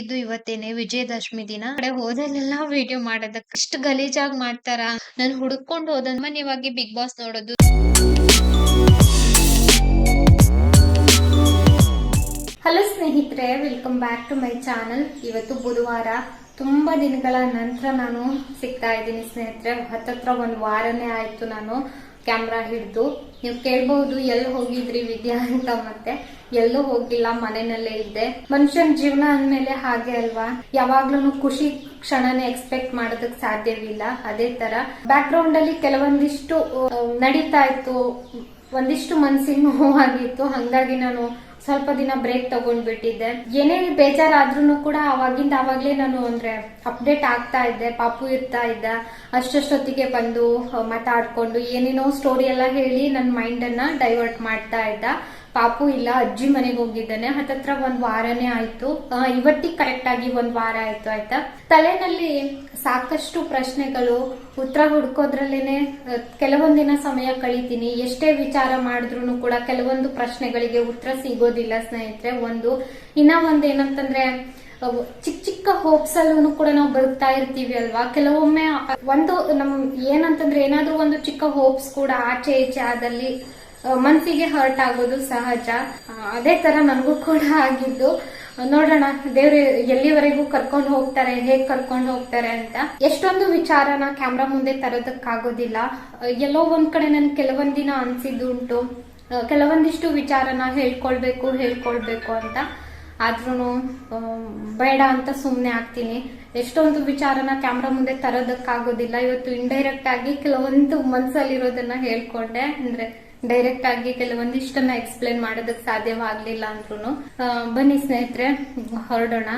ಇದು ಇವತ್ತೇನೆ ವಿಜಯದಶಮಿ ದಿನ. ಕಡೆ ಹೋದಲ್ಲೆಲ್ಲ ವಿಡಿಯೋ ಮಾಡೋದ ಇಷ್ಟು ಗಲೀಜಾಗಿ ಮಾಡ್ತಾರ? ನಾನು ಹುಡುಕೊಂಡು ಹೋದ ಸಾಮಾನ್ಯವಾಗಿ ಬಿಗ್ ಬಾಸ್ ನೋಡೋದು. ಹಲೋ ಸ್ನೇಹಿತರೆ welcome back to my channel ಇವತ್ತು ಬುಧವಾರ. ತುಂಬಾ ದಿನಗಳ ನಂತರ ನಾನು ಸಿಗ್ತಾ ಇದ್ದೀನಿ ಸ್ನೇಹಿತರೆ. ಹತ್ತತ್ರ ಒಂದು ವಾರನೇ ಆಯ್ತು ನಾನು. ಕ್ಯಾಮ್ರಾ ಹಿಡಿದು, ನೀವು ಕೇಳಬಹುದು, ಎಲ್ಲಿ ಹೋಗಿದ್ರಿ ವಿದ್ಯಾ ಅಂತ ಮತ್ತೆ. ಎಲ್ಲೂ ಹೋಗಿಲ್ಲ, ಮನೆಯಲ್ಲೇ ಇದ್ದೆ. ಮನುಷ್ಯನ ಜೀವನ ಅಂದಮೇಲೆ ಹಾಗೆ ಅಲ್ವಾ? ಯಾವಾಗ್ಲೂ ಖುಷಿ ಕ್ಷಣನೆ ಎಕ್ಸ್ಪೆಕ್ಟ್ ಮಾಡೋದಕ್ ಸಾಧ್ಯವಿಲ್ಲ. ಅದೇ ತರ ಬ್ಯಾಕ್ ಗ್ರೌಂಡ್ ಅಲ್ಲಿ ಕೆಲವೊಂದಿಷ್ಟು ನಡೀತಾ ಇತ್ತು. ಒಂದಿಷ್ಟು ಮನ್ಸಿಗೆ ನೋವಾಗಿತ್ತು ಹಂಗಾಗಿ ನಾನು ಸ್ವಲ್ಪ ದಿನ ಬ್ರೇಕ್ ತಗೊಂಡ್ಬಿಟ್ಟಿದ್ದೆ. ಏನೇ ಬೇಜಾರಾದ್ರೂ ಕೂಡ ಅವಾಗಿಂದ ಅವಾಗ್ಲೇ ನಾನು ಅಂದ್ರೆ ಅಪ್ಡೇಟ್ ಆಗ್ತಾ ಇದ್ದೆ, ಪಾಪು ಇರ್ತಾ ಇದ್ದ. ಅಷ್ಟೊತ್ತಿಗೆ ಬಂದು, ಮಾತಾಡ್ಕೊಂಡು, ಏನೇನೋ ಸ್ಟೋರಿ ಎಲ್ಲ ಹೇಳಿ ನನ್ನ ಮೈಂಡ್ ಅನ್ನ ಡೈವರ್ಟ್ ಮಾಡ್ತಾ ಇದ್ದ. ಪಾಪು ಇಲ್ಲ, ಅಜ್ಜಿ ಮನೆಗೆ ಹೋಗಿದ್ದಾನೆ ಹತ್ತತ್ರ ಒಂದ್ ವಾರನೇ ಆಯ್ತು. ಇವತ್ತಿಗೆ ಕರೆಕ್ಟ್ ಆಗಿ ಒಂದ್ ವಾರ ಆಯ್ತು, ಆಯ್ತಾ? ತಲೆನಲ್ಲಿ ಸಾಕಷ್ಟು ಪ್ರಶ್ನೆಗಳು, ಉತ್ತರ ಹುಡ್ಕೋದ್ರಲ್ಲೇನೆ ಕೆಲವೊಂದಿನ ಸಮಯ ಕಳಿತೀನಿ. ಎಷ್ಟೇ ವಿಚಾರ ಮಾಡಿದ್ರು ಕೂಡ ಕೆಲವೊಂದು ಪ್ರಶ್ನೆಗಳಿಗೆ ಉತ್ತರ ಸಿಗೋದಿಲ್ಲ, ಸ್ನೇಹಿತರೆ. ಒಂದು, ಇನ್ನ ಒಂದ್ ಏನಂತಂದ್ರೆ ಚಿಕ್ಕ ಚಿಕ್ಕ ಹೋಪ್ಸ್ ಅಲ್ಲೂ ಕೂಡ ನಾವು ಬದುಕ್ತಾ ಇರ್ತೀವಿ ಅಲ್ವಾ? ಕೆಲವೊಮ್ಮೆ ಒಂದು ನಮ್ ಏನಂತಂದ್ರೆ, ಏನಾದ್ರೂ ಒಂದು ಚಿಕ್ಕ ಹೋಪ್ಸ್ ಕೂಡ ಆಚೆ ಈಚೆ ಆದಲ್ಲಿ ಮನ್ಸಿಗೆ ಹರ್ಟ್ ಆಗೋದು ಸಹಜ. ಅದೇ ತರ ನನಗೂ ಕೂಡ ಆಗಿದ್ದು. ನೋಡೋಣ, ದೇವ್ರು, ಎಲ್ಲಿವರೆಗೂ ಕರ್ಕೊಂಡು ಹೋಗ್ತಾರೆ, ಹೇಗ್ ಕರ್ಕೊಂಡು ಹೋಗ್ತಾರೆ ಅಂತ. ಎಷ್ಟೊಂದು ವಿಚಾರನ ಕ್ಯಾಮ್ರಾ ಮುಂದೆ ತರೋದಕ್ಕಾಗೋದಿಲ್ಲ. ಎಲ್ಲೋ ಒಂದ್ ಕಡೆ ನನ್ ಕೆಲವೊಂದಿನ ಅನ್ಸಿದ್ದುಂಟು. ಕೆಲವೊಂದಿಷ್ಟು ವಿಚಾರನ ಹೇಳ್ಕೊಳ್ಬೇಕು ಹೇಳ್ಕೊಳ್ಬೇಕು ಅಂತ. ಆದ್ರೂ ಬೇಡ ಅಂತ ಸುಮ್ಮನೆ ಆಗ್ತೀನಿ. ಎಷ್ಟೊಂದು ವಿಚಾರನ ಕ್ಯಾಮ್ರಾ ಮುಂದೆ ತರೋದಕ್ಕಾಗೋದಿಲ್ಲ. ಇವತ್ತು ಇಂಡೈರೆಕ್ಟ್ ಆಗಿ ಕೆಲವೊಂದು ಮನ್ಸಲ್ಲಿರೋದನ್ನ ಹೇಳ್ಕೊಂಡೆ. ಅಂದ್ರೆ ಡೈರೆಕ್ಟ್ ಆಗಿ ಕೆಲವೊಂದಿಷ್ಟನ್ನ ಎಕ್ಸ್ಪ್ಲೇನ್ ಮಾಡೋದಕ್ಕೆ ಸಾಧ್ಯವಾಗ್ಲಿಲ್ಲ ಅಂದ್ರೂ ಬನ್ನಿ ಸ್ನೇಹಿತರೆ, ಹೊರಡೋಣ.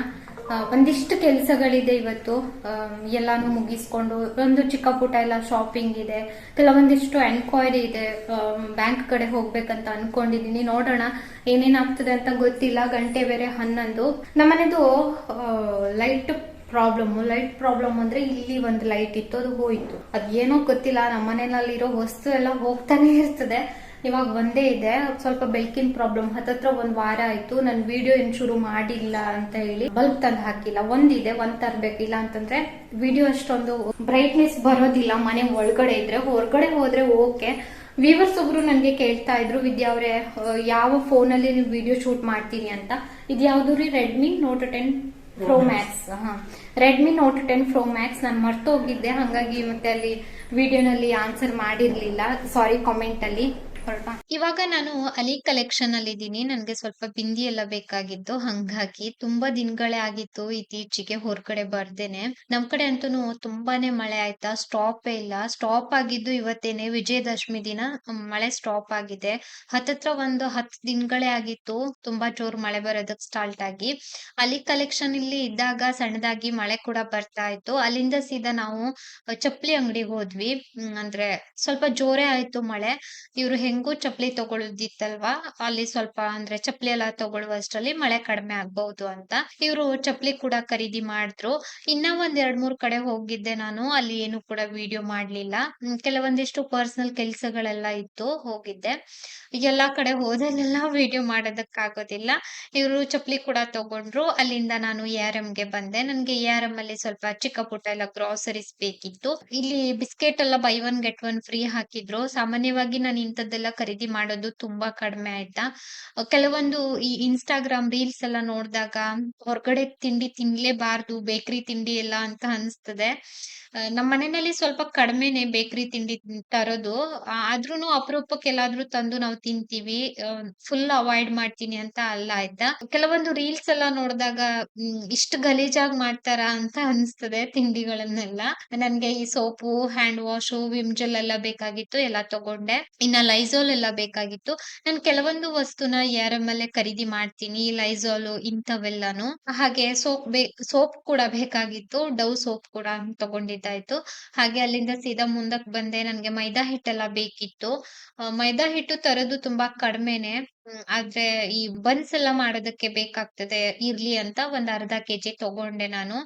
ಒಂದಿಷ್ಟು ಕೆಲಸಗಳಿದೆ ಇವತ್ತು. ಎಲ್ಲಾನು ಮುಗಿಸ್ಕೊಂಡು ಒಂದು ಚಿಕ್ಕ ಪುಟ್ಟ ಎಲ್ಲ ಶಾಪಿಂಗ್ ಇದೆ. ಕೆಲವೊಂದಿಷ್ಟು ಎನ್ಕ್ವೈರಿ ಇದೆ. ಬ್ಯಾಂಕ್ ಕಡೆ ಹೋಗ್ಬೇಕಂತ ಅನ್ಕೊಂಡಿದೀನಿ. ನೋಡೋಣ ಏನೇನಾಗ್ತದೆ ಅಂತ ಗೊತ್ತಿಲ್ಲ. ಗಂಟೆ ಬೇರೆ ಹನ್ನೊಂದು. ನಮ್ಮನೆದು ಲೈಟ್ ಪ್ರಾಬ್ಲಮ್ ಲೈಟ್ ಪ್ರಾಬ್ಲಮ್ ಅಂದ್ರೆ ಇಲ್ಲಿ ಒಂದು ಲೈಟ್ ಇತ್ತು, ಅದು ಹೋಯ್ತು. ಅದೇನೋ ಗೊತ್ತಿಲ್ಲ ನಮ್ಮ ಮನೆಯಲ್ಲಿರೋ ವಸ್ತು ಎಲ್ಲ ಹೋಗ್ತಾನೆ ಇರ್ತದೆ. ಇವಾಗ ಒಂದೇ ಇದೆ, ಸ್ವಲ್ಪ ಬೆಳಕಿನ ಪ್ರಾಬ್ಲಮ್ ಹತ್ತತ್ರ ಒಂದ್ ವಾರ ಆಯ್ತು, ನನ್ ವಿಡಿಯೋ ಏನ್ ಶುರು ಮಾಡಿಲ್ಲ ಅಂತ ಹೇಳಿ ಬಲ್ಬ್ ತಂದು ಹಾಕಿಲ್ಲ. ಒಂದಿದೆ ಒಂದ್ ತರ್ಬೇಕಿಲ್ಲ ಅಂತಂದ್ರೆ ವಿಡಿಯೋ ಅಷ್ಟೊಂದು ಬ್ರೈಟ್ನೆಸ್ ಬರೋದಿಲ್ಲ, ಮನೆ ಒಳಗಡೆ ಇದ್ರೆ. ಹೊರಗಡೆ ಹೋದ್ರೆ ಓಕೆ ವಿವರ್ಸ್ ಒಬ್ರು ನನಗೆ ಕೇಳ್ತಾ ಇದ್ರು, ವಿದ್ಯಾ ಅವರೇ ಯಾವ ಫೋನಲ್ಲಿ ನೀವು ವಿಡಿಯೋ ಶೂಟ್ ಮಾಡ್ತೀನಿ ಅಂತ. ಇದು ಯಾವ್ದು ರೀ? Redmi Note ten Pro Max ಹಾ Redmi Note ten Pro Max ನಾನು ಮರ್ತೋಗಿದ್ದೆ ಹಾಗಾಗಿ ಮತ್ತೆ ಅಲ್ಲಿ ವಿಡಿಯೋನಲ್ಲಿ ಆನ್ಸರ್ ಮಾಡಿರ್ಲಿಲ್ಲ. ಸಾರಿ ಕಾಮೆಂಟ್ ಅಲ್ಲಿ. ಇವಾಗ ನಾನು ಅಲಿ ಕಲೆಕ್ಷನ್ ಅಲ್ಲಿ ಇದ್ದೀನಿ. ನನ್ಗೆ ಸ್ವಲ್ಪ ಬಿಂದಿ ಎಲ್ಲ ಬೇಕಾಗಿತ್ತು. ಹಂಗಾಗಿ ತುಂಬಾ ದಿನಗಳೇ ಆಗಿತ್ತು. ಇತ್ತೀಚೆಗೆ ಹೊರಗಡೆ ಬರ್ದೇನೆ. ನಮ್ ಕಡೆ ಅಂತೂ ತುಂಬಾನೇ ಮಳೆ ಆಯ್ತಾ? ಸ್ಟಾಪ್ ಇಲ್ಲ. ಸ್ಟಾಪ್ ಆಗಿದ್ದು ಇವತ್ತೇನೆ ವಿಜಯದಶಮಿ ದಿನ. ಮಳೆ ಸ್ಟಾಪ್ ಆಗಿದೆ. ಹತ್ತತ್ರ ಒಂದು ಹತ್ತು ದಿನಗಳೇ ಆಗಿತ್ತು. ತುಂಬಾ ಜೋರ್ ಮಳೆ ಬರೋದಕ್ ಸ್ಟಾರ್ಟ್ ಆಗಿ. ಅಲಿ ಕಲೆಕ್ಷನ್ ಇಲ್ಲಿ ಇದ್ದಾಗ ಸಣ್ಣದಾಗಿ ಮಳೆ ಕೂಡ ಬರ್ತಾ ಇತ್ತು. ಅಲ್ಲಿಂದ ಸೀದಾ ನಾವು ಚಪ್ಪಲಿ ಅಂಗಡಿಗೆ ಹೋದ್ವಿ. ಅಂದ್ರೆ ಸ್ವಲ್ಪ ಜೋರೇ ಆಯ್ತು ಮಳೆ. ಇವ್ರು ಹೆಂಗೂ ಚಪ್ಲಿ ತಗೊಳ್ಳೋದಿತ್ತಲ್ವಾ ಅಲ್ಲಿ ಸ್ವಲ್ಪ ಅಂದ್ರೆ ಚಪ್ಪಲಿ ಎಲ್ಲ ತಗೊಳ್ಳುವಷ್ಟರಲ್ಲಿ ಮಳೆ ಕಡಿಮೆ ಆಗ್ಬಹುದು ಅಂತ. ಇವ್ರು ಚಪ್ಲಿ ಕೂಡ ಖರೀದಿ ಮಾಡಿದ್ರು. ಇನ್ನ ಒಂದ್ ಎರಡ್ ಮೂರ್ ಕಡೆ ಹೋಗಿದ್ದೆ ನಾನು. ಅಲ್ಲಿ ಏನು ಕೂಡ ವಿಡಿಯೋ ಮಾಡ್ಲಿಲ್ಲ. ಕೆಲವೊಂದಿಷ್ಟು ಪರ್ಸನಲ್ ಕೆಲ್ಸಗಳೆಲ್ಲ ಇತ್ತು, ಹೋಗಿದ್ದೆ. ಎಲ್ಲಾ ಕಡೆ ಹೋದಲ್ಲೆಲ್ಲ ವಿಡಿಯೋ ಮಾಡೋದಕ್ಕಾಗೋದಿಲ್ಲ. ಇವ್ರು ಚಪ್ಲಿ ಕೂಡ ತಗೊಂಡ್ರು. ಅಲ್ಲಿಂದ ನಾನು ಎ ಆರ್ಗೆ ಬಂದೆ. ನನ್ಗೆ ಎ ಆರ್ ಎಂ ಅಲ್ಲಿ ಸ್ವಲ್ಪ ಚಿಕ್ಕ ಪುಟ್ಟ ಎಲ್ಲ ಗ್ರಾಸರೀಸ್ ಬೇಕಿತ್ತು. ಇಲ್ಲಿ ಬಿಸ್ಕೆಟ್ ಎಲ್ಲ buy one get one free ಹಾಕಿದ್ರು. ಸಾಮಾನ್ಯವಾಗಿ ನಾನು ಇಂಥದ್ದೆಲ್ಲ ಖರೀದಿ ಮಾಡೋದು ತುಂಬಾ ಕಡಿಮೆ ಆಯ್ತಾ? ಕೆಲವೊಂದು ಈ ಇನ್ಸ್ಟಾಗ್ರಾಮ್ ರೀಲ್ಸ್ ಎಲ್ಲ ನೋಡಿದಾಗ ಹೊರಗಡೆ ತಿಂಡಿ ತಿನ್ಲೇಬಾರ್ದು, ಬೇಕರಿ ತಿಂಡಿ ಎಲ್ಲ ಅಂತ ಅನ್ಸ್ತದೆ. ನಮ್ಮ ಮನೆಯಲ್ಲಿ ಸ್ವಲ್ಪ ಕಡಿಮೆನೆ ಬೇಕರಿ ತಿಂಡಿ ತರೋದು. ಆದ್ರೂನು ಅಪರೂಪಕ್ಕೆ ಎಲ್ಲಾದ್ರೂ ತಂದು ನಾವು ತಿಂತೀವಿ. ಫುಲ್ ಅವಾಯ್ಡ್ ಮಾಡ್ತೀನಿ ಅಂತ ಅಲ್ಲ ಆಯ್ತಾ? ಕೆಲವೊಂದು ರೀಲ್ಸ್ ಎಲ್ಲ ನೋಡಿದಾಗ ಇಷ್ಟು ಗಲೀಜಾಗಿ ಮಾಡ್ತಾರ ಅಂತ ಅನ್ಸ್ತದೆ ತಿಂಡಿಗಳನ್ನೆಲ್ಲ. ನನ್ಗೆ ಈ soap hand wash Vim gel ಎಲ್ಲ ಬೇಕಾಗಿತ್ತು, ಎಲ್ಲ ತಗೊಂಡೆ. ಇನ್ನ ಲೈಸೋಲ್ ಎಲ್ಲ ಬೇಕಾಗಿತ್ತು. ನಾನು ಕೆಲವೊಂದು ವಸ್ತುನ ಯಾರ ಮೇಲೆ ಖರೀದಿ ಮಾಡ್ತೀನಿ ಲೈಸಾಲು ಇಂಥವೆಲ್ಲಾನು. ಹಾಗೆ ಸೋಪ್ ಬೇ, ಸೋಪ್ ಕೂಡ ಬೇಕಾಗಿತ್ತು ಡವ್ ಸೋಪ್ ಕೂಡ ತಗೊಂಡಿದ್ದಾಯ್ತು. ಹಾಗೆ ಅಲ್ಲಿಂದ ಸೀದಾ ಮುಂದಕ್ ಬಂದೆ, ನನ್ಗೆ ಮೈದಾ ಹಿಟ್ಟೆಲ್ಲ ಬೇಕಿತ್ತು. ಮೈದಾ ಹಿಟ್ಟು ತರೋದು ತುಂಬಾ ಕಡಿಮೆನೆ. ಆದ್ರೆ ಈ ಬನ್ಸ್ ಎಲ್ಲ ಮಾಡೋದಕ್ಕೆ ಬೇಕಾಗ್ತದೆ ಇರ್ಲಿ ಅಂತ ಒಂದ್ ಅರ್ಧ ಕೆಜಿ ತಗೊಂಡೆ ನಾನು.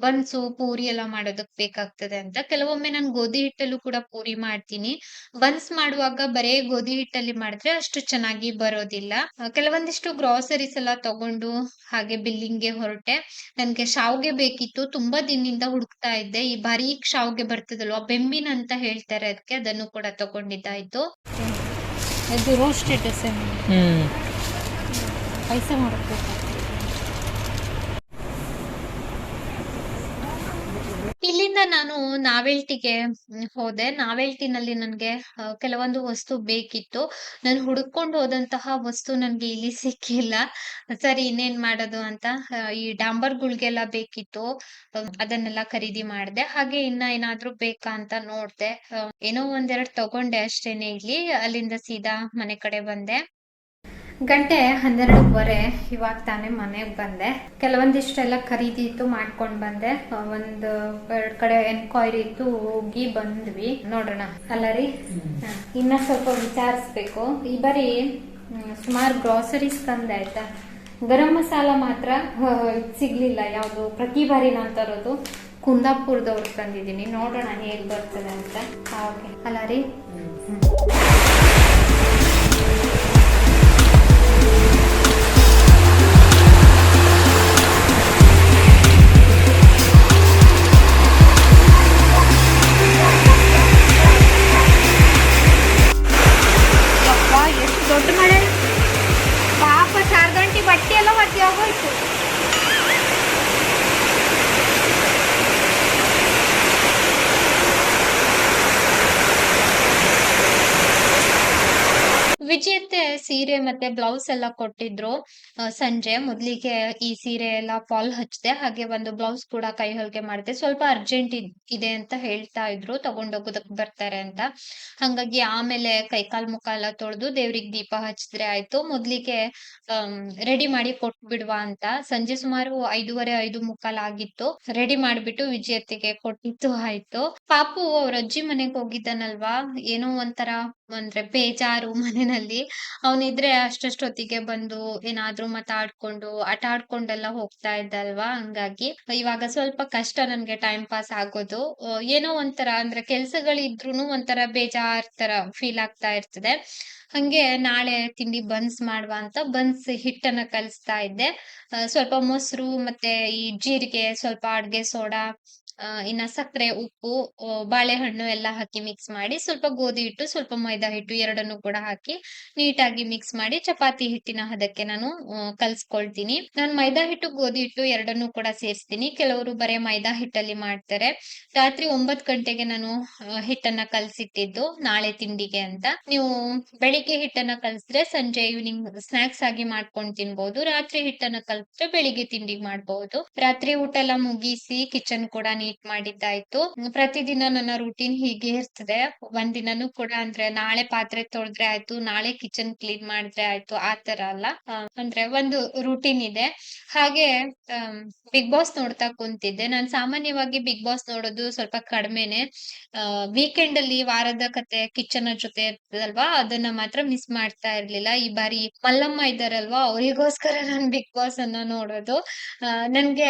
ಬನ್ಸು, ಪೂರಿ ಎಲ್ಲ ಮಾಡೋದಕ್ ಬೇಕಾಗ್ತದೆ ಅಂತ. ಕೆಲವೊಮ್ಮೆ ನಾನ್ ಗೋಧಿ ಹಿಟ್ಟಲ್ಲೂ ಕೂಡ ಪೂರಿ ಮಾಡ್ತೀನಿ. ಬನ್ಸ್ ಮಾಡುವಾಗ ಬರೇ ಗೋಧಿ ಹಿಟ್ಟಲ್ಲಿ ಮಾಡಿದ್ರೆ ಅಷ್ಟು ಚೆನ್ನಾಗಿ ಬರೋದಿಲ್ಲ. ಕೆಲವೊಂದಿಷ್ಟು ಗ್ರಾಸರೀಸ್ ಎಲ್ಲ ತಗೊಂಡು ಹಾಗೆ ಬಿಲ್ಲಿಂಗ್ಗೆ ಹೊರಟೆ. ನನ್ಗೆ ಶಾವ್ಗೆ ಬೇಕಿತ್ತು. ತುಂಬಾ ದಿನದಿಂದ ಹುಡುಕ್ತಾ ಇದ್ದೆ. ಈ ಬಾರೀಕ್ ಶಾವ್ಗೆ ಬರ್ತದಲ್ವಾ ಬೆಂಬಿನ ಅಂತ ಹೇಳ್ತಾರೆ ಅದಕ್ಕೆ. ಅದನ್ನು ಕೂಡ ತಗೊಂಡಿದ್ದಾಯ್ತು. ಇದು ರೋಸ್ಟ್ ರೋಸ್ಟೆಡ್ ಸೇಮ್ ಹ್ಮ್. ಪಾಯಸ ಮಾಡಬೇಕು ಇಲ್ಲಿಂದ ನಾನು ನಾವೆಲ್ಟಿಗೆ ಹೋದೆ. ನಾವೆಲ್ಟಿನಲ್ಲಿ ನನ್ಗೆ ಕೆಲವೊಂದು ವಸ್ತು ಬೇಕಿತ್ತು. ನಾನು ಹುಡುಕೊಂಡು ಹೋದಂತಹ ವಸ್ತು ನನ್ಗೆ ಇಲ್ಲಿ ಸಿಕ್ಕಿಲ್ಲ. ಸರಿ, ಇನ್ನೇನ್ ಮಾಡೋದು ಅಂತ ಈ ಡಾಂಬರ್‌ಗಳ್ಗೆಲ್ಲ ಬೇಕಿತ್ತು. ಅದನ್ನೆಲ್ಲ ಖರೀದಿ ಮಾಡ್ದೆ. ಹಾಗೆ ಇನ್ನ ಏನಾದ್ರೂ ಬೇಕಾ ಅಂತ ನೋಡ್ದೆ. ಏನೋ ಒಂದೆರಡು ತಗೊಂಡೆ ಅಷ್ಟೇನೆ ಇಲ್ಲಿ. ಅಲ್ಲಿಂದ ಸೀದಾ ಮನೆ ಕಡೆ ಬಂದೆ. ಗಂಟೆ ಹನ್ನೆರಡುವರೆ ಇವಾಗ ತಾನೇ ಮನೆಗೆ ಬಂದೆ. ಕೆಲವೊಂದಿಷ್ಟೆಲ್ಲ ಖರೀದಿ ಇತ್ತು ಮಾಡ್ಕೊಂಡ್ ಬಂದೆ. ಒಂದು ಎರಡ್ ಕಡೆ ಎನ್ಕ್ವೈರಿ ಇತ್ತು ಹೋಗಿ ಬಂದ್ವಿ. ನೋಡೋಣ. ಅಲ್ಲ ರೀ? ಇನ್ನ ಸ್ವಲ್ಪ ವಿಚಾರಿಸ್ಬೇಕು. ಈ ಬಾರಿ ಸುಮಾರು ಗ್ರಾಸರೀಸ್ ತಂದೆ ಆಯ್ತಾ? ಗರಂ ಮಸಾಲ ಮಾತ್ರ ಸಿಗ್ಲಿಲ್ಲ ಯಾವುದು. ಪ್ರತಿ ಬಾರಿ ನಾನು ತರೋದು ಕುಂದಾಪುರದವ್ರು ತಂದಿದ್ದೀನಿ. ನೋಡೋಣ ಹೇಗ್ ಬರ್ತದೆ ಅಂತ. ಓಕೆ ಅಲ್ಲ ರೀ? ಸೀರೆ ಮತ್ತೆ ಬ್ಲೌಸ್ ಎಲ್ಲ ಕೊಟ್ಟಿದ್ರು. ಸಂಜೆ ಮೊದ್ಲಿಗೆ ಈ ಸೀರೆ ಎಲ್ಲ ಫಾಲ್ ಹಚ್ಚಿದೆ. ಹಾಗೆ ಒಂದು ಬ್ಲೌಸ್ ಕೂಡ ಕೈ ಹೊಲಿಗೆ ಮಾಡಿದೆ. ಸ್ವಲ್ಪ ಅರ್ಜೆಂಟ್ ಇದೆ ಅಂತ ಹೇಳ್ತಾ ಇದ್ರು. ತಗೊಂಡೋಗೋದಕ್ ಬರ್ತಾರೆ ಅಂತ. ಹಂಗಾಗಿ ಆಮೇಲೆ ಕೈಕಾಲ್ ಮುಖ ಎಲ್ಲ ತೊಳೆದು ದೇವ್ರಿಗೆ ದೀಪ ಹಚ್ಚಿದ್ರೆ ಆಯ್ತು. ಮೊದ್ಲಿಗೆ ರೆಡಿ ಮಾಡಿ ಕೊಟ್ಬಿಡ್ವಾ ಅಂತ. ಸಂಜೆ ಸುಮಾರು ಐದೂವರೆ, ಐದು ಮುಕ್ಕಾಲ್ ಆಗಿತ್ತು. ರೆಡಿ ಮಾಡ್ಬಿಟ್ಟು ವಿಜೇತೆಗೆ ಕೊಟ್ಟಿತ್ತು ಆಯ್ತು. ಪಾಪು ಅವ್ರ ಅಜ್ಜಿ ಮನೆಗ್ ಹೋಗಿದ್ದಾನಲ್ವಾ? ಏನೋ ಒಂಥರ ಅಂದ್ರೆ ಬೇಜಾರು ಮನೆಯಲ್ಲಿ. ಅವನಿದ್ರೆ ಅಷ್ಟಷ್ಟೊತ್ತಿಗೆ ಬಂದು ಏನಾದ್ರೂ ಮಾತಾಡ್ಕೊಂಡು ಆಟ ಆಡ್ಕೊಂಡೆಲ್ಲ ಹೋಗ್ತಾ ಇದ್ದಲ್ವಾ ಹಂಗಾಗಿ ಇವಾಗ ಸ್ವಲ್ಪ ಕಷ್ಟ ನನ್ಗೆ ಟೈಮ್ ಪಾಸ್ ಆಗೋದು. ಏನೋ ಒಂಥರ ಅಂದ್ರೆ ಕೆಲ್ಸಗಳಿದ್ರೂನು ಒಂಥರ ಬೇಜಾರ್ ತರ ಫೀಲ್ ಆಗ್ತಾ ಇರ್ತದೆ. ಹಂಗೆ ನಾಳೆ ತಿಂಡಿ ಬನ್ಸ್ ಮಾಡುವ ಅಂತ ಬನ್ಸ್ ಹಿಟ್ಟನ್ನ ಕಲಿಸ್ತಾ ಇದ್ದೆ. ಸ್ವಲ್ಪ ಮೊಸರು ಮತ್ತೆ ಈ ಜೀರಿಗೆ, ಸ್ವಲ್ಪ ಅಡ್ಗೆ ಸೋಡಾ ಇನ್ನ ಸಕ್ಕರೆ, ಉಪ್ಪು ಬಾಳೆಹಣ್ಣು ಎಲ್ಲ ಹಾಕಿ ಮಿಕ್ಸ್ ಮಾಡಿ ಸ್ವಲ್ಪ ಗೋಧಿ ಹಿಟ್ಟು, ಸ್ವಲ್ಪ ಮೈದಾ ಹಿಟ್ಟು ಎರಡನ್ನು ಕೂಡ ಹಾಕಿ ನೀಟಾಗಿ ಮಿಕ್ಸ್ ಮಾಡಿ ಚಪಾತಿ ಹಿಟ್ಟಿನ ಹದಕ್ಕೆ ನಾನು ಕಲ್ಸ್ಕೊಳ್ತೀನಿ. ನಾನು ಮೈದಾ ಹಿಟ್ಟು, ಗೋಧಿ ಹಿಟ್ಟು ಎರಡನ್ನೂ ಕೂಡ ಸೇರಿಸ್ತೀನಿ. ಕೆಲವರು ಬರೇ ಮೈದಾ ಹಿಟ್ಟಲ್ಲಿ ಮಾಡ್ತಾರೆ. ರಾತ್ರಿ ಒಂಬತ್ ಗಂಟೆಗೆ ನಾನು ಹಿಟ್ಟನ್ನ ಕಲ್ಸಿಟ್ಟಿದ್ದು ನಾಳೆ ತಿಂಡಿಗೆ ಅಂತ. ನೀವು ಬೆಳಿಗ್ಗೆ ಹಿಟ್ಟನ್ನ ಕಲ್ಸಿದ್ರೆ ಸಂಜೆ ಈವ್ನಿಂಗ್ ಸ್ನಾಕ್ಸ್ ಆಗಿ ಮಾಡ್ಕೊಂಡು ತಿನ್ಬಹುದು ರಾತ್ರಿ ಹಿಟ್ಟನ್ನ ಕಲ್ಸಿದ್ರೆ ಬೆಳಿಗ್ಗೆ ತಿಂಡಿಗೆ ಮಾಡಬಹುದು ರಾತ್ರಿ ಊಟ ಎಲ್ಲ ಮುಗಿಸಿ ಕಿಚನ್ ಕೂಡ ನೀಟ್ ಮಾಡಿದ್ದಾಯ್ತು. ಪ್ರತಿದಿನ ನನ್ನ ರೂಟೀನ್ ಹೀಗೆ ಇರ್ತದೆ. ಒಂದಿನನೂ ಕೂಡ ಅಂದ್ರೆ ನಾಳೆ ಪಾತ್ರೆ ತೊಳೆದ್ರೆ ಆಯ್ತು, ನಾಳೆ ಕಿಚನ್ ಕ್ಲೀನ್ ಮಾಡಿದ್ರೆ ಆಯ್ತು, ಆ ತರ ಅಲ್ಲ. ಅಂದ್ರೆ ಒಂದು ರೂಟೀನ್ ಇದೆ. ಹಾಗೆ ಬಿಗ್ ಬಾಸ್ ನೋಡ್ತಾ ಕುಂತಿದ್ದೆ. ನಾನ್ ಸಾಮಾನ್ಯವಾಗಿ ಬಿಗ್ ಬಾಸ್ ನೋಡೋದು ಸ್ವಲ್ಪ ಕಡಿಮೆನೆ. ವೀಕೆಂಡ್ ಅಲ್ಲಿ ವಾರದ ಕತೆ ಕಿಚನ್ ಜೊತೆ ಇರ್ತದಲ್ವಾ, ಅದನ್ನ ಮಾತ್ರ ಮಿಸ್ ಮಾಡ್ತಾ ಇರ್ಲಿಲ್ಲ. ಈ ಬಾರಿ ಮಲ್ಲಮ್ಮ ಇದ್ದಾರಲ್ವಾ, ಅವರಿಗೋಸ್ಕರ ನಾನ್ ಬಿಗ್ ಬಾಸ್ ಅನ್ನ ನೋಡೋದು. ನನ್ಗೆ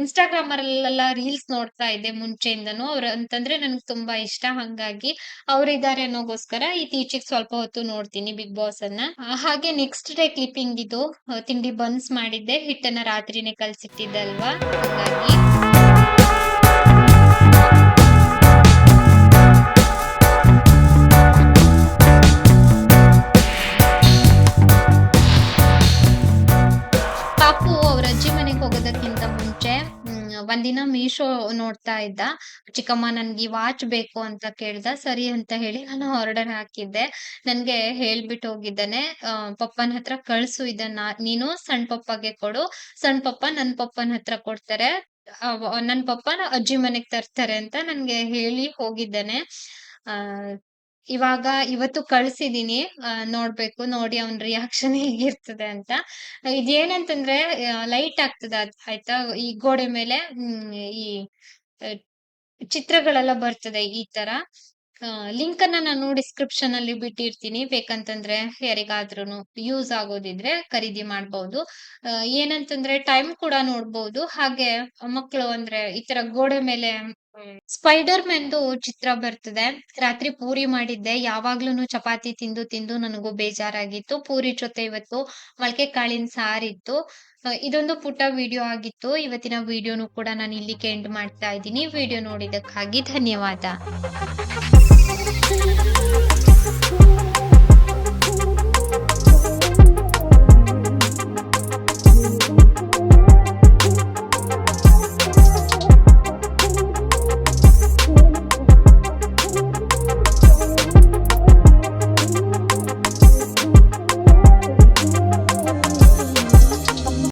ಇನ್ಸ್ಟಾಗ್ರಾಮ್ ಅಲ್ಲೆಲ್ಲ ರೀಲ್ಸ್ ನೋಡ್ತಾ ಇದ್ದೆ ಮುಂಚೆಯಿಂದನು. ಅವ್ರ ಅಂತಂದ್ರೆ ನನ್ಗೆ ತುಂಬಾ ಇಷ್ಟ ಹಂಗಾಗಿ ಅವ್ರಿದ್ದಾರೆ ಅನ್ನೋಗೋಸ್ಕರ ಇತ್ತೀಚೆಗೆ ಸ್ವಲ್ಪ ಹೊತ್ತು ನೋಡ್ತೀನಿ ಬಿಗ್ ಬಾಸ್ ಅನ್ನ. ಹಾಗೆ ನೆಕ್ಸ್ಟ್ ಡೇ ಕ್ಲಿಪ್ಪಿಂಗ್ ಇದು, ತಿಂಡಿ ಬನ್ಸ್ ಮಾಡಿದ್ದೆ. ಹಿಟ್ಟನ್ನ ರಾತ್ರಿನೇ ಕಲ್ಸಿಟ್ಟಿದ್ದಲ್ವಾ? ಹಾಗಾಗಿ ಮೀಶೋ ನೋಡ್ತಾ ಇದ್ದ. ಚಿಕ್ಕಮ್ಮ, ನನ್ಗೆ ವಾಚ್ ಬೇಕು ಅಂತ ಕೇಳ್ದ. ಸರಿ ಅಂತ ಹೇಳಿ ನಾನು ಆರ್ಡರ್ ಹಾಕಿದ್ದೆ. ನನ್ಗೆ ಹೇಳ್ಬಿಟ್ಟು ಹೋಗಿದ್ದಾನೆ. ಪಪ್ಪನ ಪಪ್ಪನ್ ಹತ್ರ ಕಳ್ಸು ಇದನ್ನ. ನೀನು ಸಣ್ಣ ಪಪ್ಪಗೆ ಕೊಡು. ಸಣ್ಣ ಪಪ್ಪ ನನ್ ಪಪ್ಪನ ಹತ್ರ ಕೊಡ್ತಾರೆ. ನನ್ ಪಪ್ಪ ಅಜ್ಜಿ ಮನೆಗ್ ತರ್ತಾರೆ ಅಂತ ನನ್ಗೆ ಹೇಳಿ ಹೋಗಿದ್ದಾನೆ. ಇವಾಗ ಇವತ್ತು ಕಳ್ಸಿದೀನಿ ನೋಡ್ಬೇಕು, ನೋಡಿ ಅವನ್ ರಿಯಾಕ್ಷನ್ ಹೇಗಿರ್ತದೆ ಅಂತ. ಇದೇನಂತಂದ್ರೆ ಲೈಟ್ ಆಗ್ತದ ಆಯ್ತಾ? ಈ ಗೋಡೆ ಮೇಲೆ ಈ ಚಿತ್ರಗಳೆಲ್ಲ ಬರ್ತದೆ ಈ ತರ. ಲಿಂಕ್ ಅನ್ನ ನಾನು ಡಿಸ್ಕ್ರಿಪ್ಷನ್ ಅಲ್ಲಿ ಬಿಟ್ಟಿರ್ತೀನಿ. ಬೇಕಂತಂದ್ರೆ ಯಾರಿಗಾದ್ರೂ ಯೂಸ್ ಆಗೋದಿದ್ರೆ ಖರೀದಿ ಮಾಡಬಹುದು ಏನಂತಂದ್ರೆ ಟೈಮ್ ಕೂಡ ನೋಡ್ಬೋದು. ಹಾಗೆ ಮಕ್ಕಳು ಅಂದ್ರೆ, ಈ ತರ ಗೋಡೆ ಮೇಲೆ ಸ್ಪೈಡರ್ ಮೆನ್ದು ಚಿತ್ರ ಬರ್ತದೆ. ರಾತ್ರಿ ಪೂರಿ ಮಾಡಿದ್ದೆ. ಯಾವಾಗ್ಲೂ ಚಪಾತಿ ತಿಂದು ತಿಂದು ನನಗೂ ಬೇಜಾರಾಗಿತ್ತು. ಪೂರಿ ಜೊತೆ ಇವತ್ತು ಮೊಳಕೆ ಕಾಳಿನ ಸಾರಿತ್ತು ಇದೊಂದು ಪುಟ್ಟ ವಿಡಿಯೋ ಆಗಿತ್ತು. ಇವತ್ತಿನ ವಿಡಿಯೋನು ಕೂಡ ನಾನು ಇಲ್ಲಿಗೆ ಎಂಡ್ ಮಾಡ್ತಾ ಇದ್ದೀನಿ. ವಿಡಿಯೋ ನೋಡಿದಕ್ಕಾಗಿ ಧನ್ಯವಾದ.